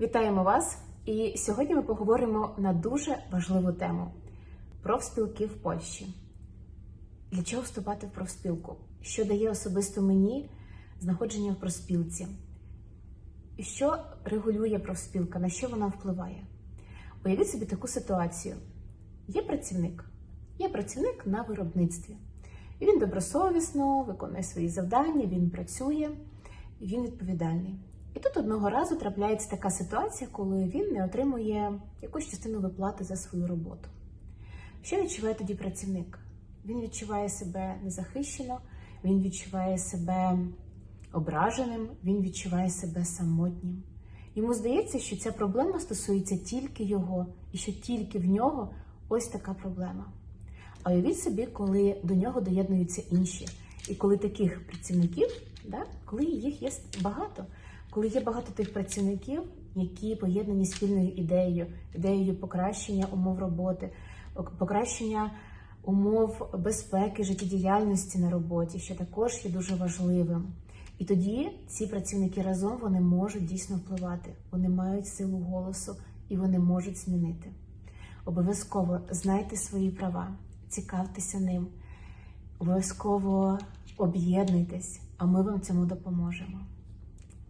Вітаємо вас! І сьогодні ми поговоримо на дуже важливу тему профспілки в Польщі. Для чого вступати в профспілку? Що дає особисто мені знаходження в профспілці? Що регулює профспілка, на що вона впливає? Уявіть собі таку ситуацію: є працівник, є працівник на виробництві. І він добросовісно виконує свої завдання, він працює, він відповідальний. І тут одного разу трапляється така ситуація, коли він не отримує якусь частину виплати за свою роботу. Що відчуває тоді працівник? Він відчуває себе незахищено, він відчуває себе ображеним, він відчуває себе самотнім. Йому здається, що ця проблема стосується тільки його, і що тільки в нього ось така проблема. А уявіть собі, коли до нього доєднуються інші, і коли таких працівників, да, коли їх є багато, коли є багато тих працівників, які поєднані спільною ідеєю, ідеєю покращення умов роботи, покращення умов безпеки, життєдіяльності на роботі, що також є дуже важливим. І тоді ці працівники разом вони можуть дійсно впливати, вони мають силу голосу і вони можуть змінити. Обов'язково знайте свої права, цікавтеся ним, обов'язково об'єднуйтесь, а ми вам цьому допоможемо.